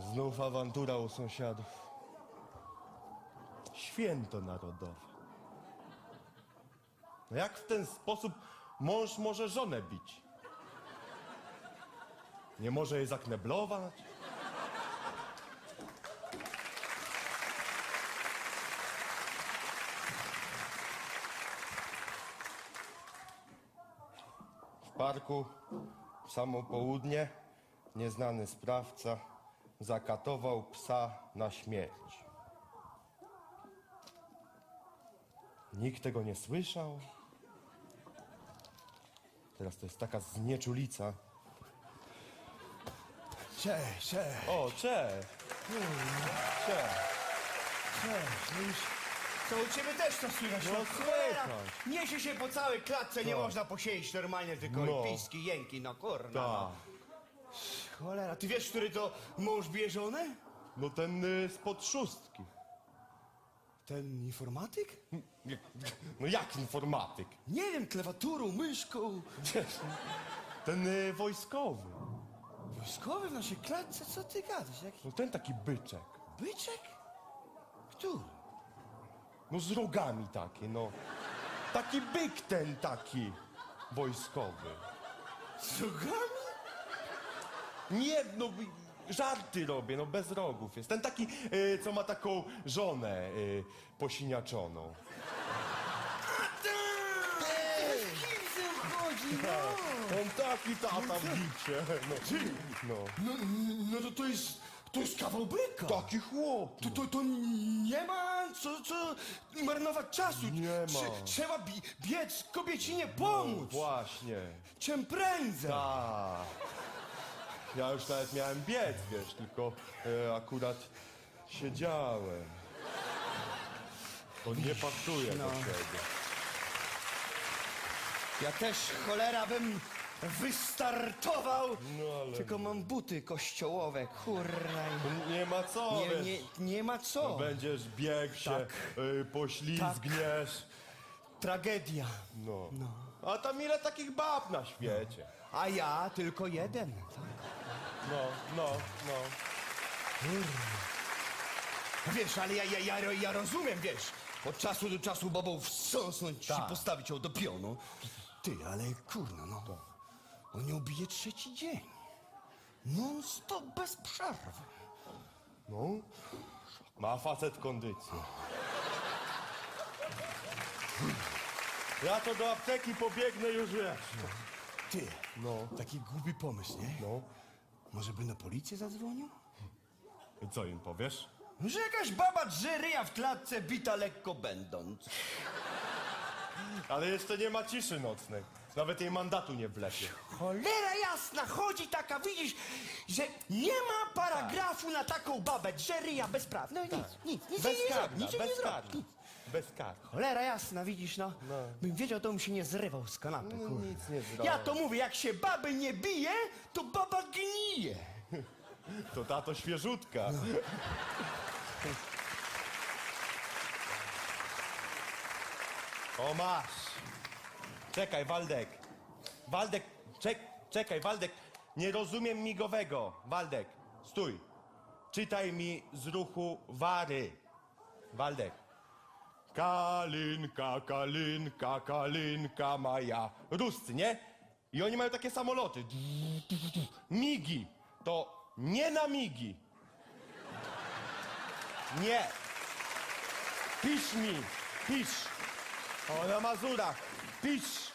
Znów awantura u sąsiadów. Święto narodowe. No jak w ten sposób mąż może żonę bić? Nie może jej zakneblować? W parku w samo południe nieznany sprawca zakatował psa na śmierć. Nikt tego nie słyszał. Teraz to jest taka znieczulica. Cześć, cześć, O, cześć! Cześć! cześć. No już... Co u ciebie też to słychać? No, cholera. słychać. Niesie się po całej klatce, nie Tak. można posiedzieć normalnie, tylko No. piski, jęki, no kurna. Tak. Cholera, ty wiesz, który to mąż bije żonę? No ten y, spod szóstki. Ten informatyk? No jak informatyk? Nie wiem, klawiaturą, myszką. Ten y, wojskowy. Wojskowy w naszej klatce? Co ty gadasz? Jaki No ten taki byczek. byczek? Który? No z rogami takie, no. Taki byk ten taki wojskowy. Z rogami? Nie, no żarty robię, no bez rogów jest. Ten taki, y, co ma taką żonę y, posiniaczoną. Kim chodzi? No. On taki tata w bicie, no. no. No, no to to jest, to jest kawał byka. Taki chłop. To, to, to nie ma co, co marnować czasu. Nie ma. Trze- trzeba bi- biec kobiecinie pomóc. Właśnie. Czym prędzej. A. Ja już nawet miałem biec, wiesz, tylko e, akurat siedziałem. To nie pasuje do No. Ja też cholera bym wystartował. No ale- Tylko mam buty kościołowe, kurna. To Nie ma co, Nie, wiesz. nie, nie ma co. Będziesz biegł się, Tak. y, poślizgniesz. Tragedia. No. A tam ile takich bab na świecie? A ja tylko jeden. No, no, no. Wiesz, ale ja, ja, ja, ja rozumiem, wiesz. Od czasu do czasu babą wstrząsnąć Tak. i postawić ją do pionu. Ty, ale kurna, no. On ją bije trzeci dzień. Non stop, bez przerwy. No. Ma facet kondycję. Ja to do apteki pobiegnę już wiesz. Ty, No. taki głupi pomysł, nie? No. Może by na policję zadzwonił? Co im powiesz? Że jakaś baba drze ryja w klatce, bita lekko będąc. Ale jeszcze nie ma ciszy nocnej. Nawet jej mandatu nie wlepie. Cholera jasna, chodzi taka, widzisz, że nie ma paragrafu na taką babę, drze ryja bez praw. No nic, nic, nic jej nie zrobi, nic jej nie zrobi. bezkarna. Nic. Bezkarna. Cholera jasna, widzisz, no. Bym wiedział, to bym się nie zrywał z kanapy, No, kurde. nic nie zrobię. Ja to mówię, jak się baby nie bije, to baba gnije. To tato świeżutka. O masz. Czekaj, Waldek. Waldek, czek, czekaj, Waldek. Nie rozumiem migowego. Waldek, stój. Czytaj mi z ruchu wary. Waldek. Kalinka, kalinka, kalinka maja. Ruscy, nie? I oni mają takie samoloty. Migi. To nie na migi. Nie. Pisz mi. Pisz. O, na Mazurach. Pisz.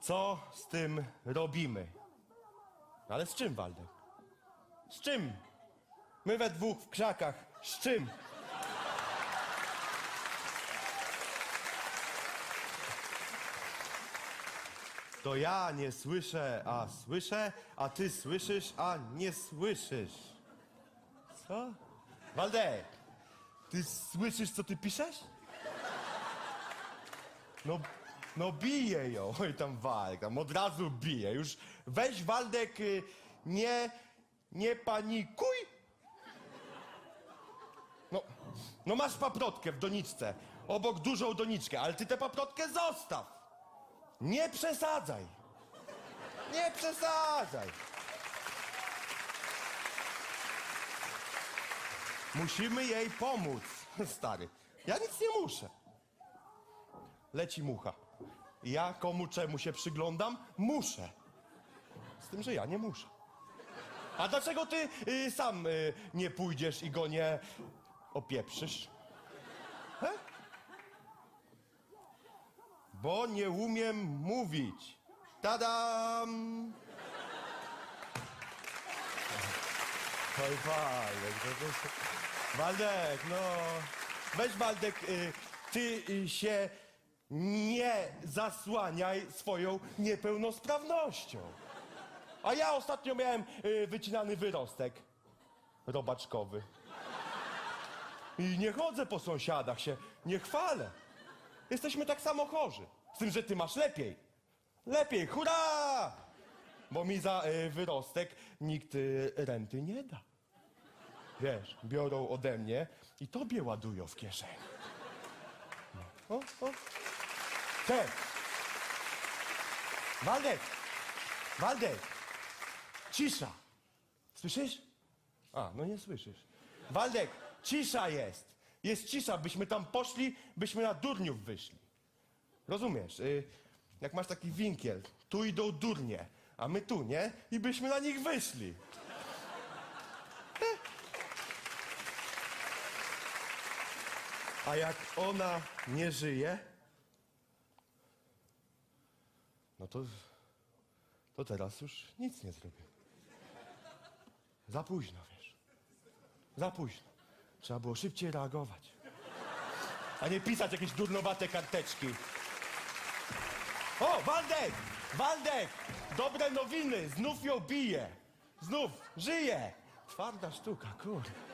Co z tym robimy? Ale z czym, Waldek? Z czym? My we dwóch w krzakach. Z czym? To ja nie słyszę, a słyszę, a ty słyszysz, a nie słyszysz. Co? Waldek, ty słyszysz, co ty piszesz? No, no bije ją. Oj, tam walk, tam od razu bije. Już weź Waldek, y, nie, nie panikuj. No, no masz paprotkę w doniczce, obok dużą doniczkę, ale ty tę paprotkę zostaw. Nie przesadzaj. Nie przesadzaj. Musimy jej pomóc, stary. Ja nic nie muszę. Leci mucha. Ja komu czemu się przyglądam? Muszę. Z tym, że ja nie muszę. A dlaczego ty y, sam y, nie pójdziesz i go nie opieprzysz? He? Bo nie umiem mówić. Tadam! Oj, Waldek, to jest... Waldek, no... Weź, Waldek, y, ty y, się nie zasłaniaj swoją niepełnosprawnością. A ja ostatnio miałem y, wycinany wyrostek robaczkowy. I nie chodzę po sąsiadach, się nie chwalę. Jesteśmy tak samo chorzy. Z tym, że ty masz lepiej. Lepiej, hurra! Bo mi za y, wyrostek nikt y, renty nie da. Wiesz, biorą ode mnie i tobie ładują w kieszeni. O, o. Cześć! Waldek! Waldek! Cisza! Słyszysz? A, no nie słyszysz. Waldek, cisza jest! Jest cisza, byśmy tam poszli, byśmy na durniów wyszli. Rozumiesz? Y, jak masz taki winkiel, tu idą durnie, a my tu, nie? I byśmy na nich wyszli. A jak ona nie żyje, no to, to teraz już nic nie zrobię. Za późno, wiesz. Za późno. Trzeba było szybciej reagować. A nie pisać jakieś durnowate karteczki. O, Waldek! Waldek! Dobre nowiny! Znów ją bije! Znów żyje! Twarda sztuka, kurde.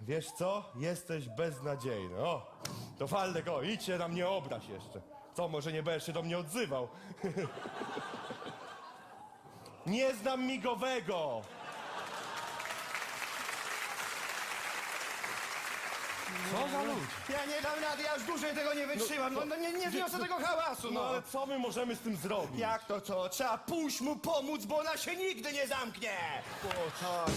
Wiesz co? Jesteś beznadziejny. O, to Waldek, o, idź się na mnie obraź jeszcze. Co, może nie będziesz się do mnie odzywał? nie znam migowego! Co za ludzie? Ja nie dam rady, ja już dłużej tego nie wytrzymam. No, no nie, nie zniosę tego hałasu, No no. ale co my możemy z tym zrobić? Jak to co? Trzeba pójść mu pomóc, bo ona się nigdy nie zamknie. O, tak.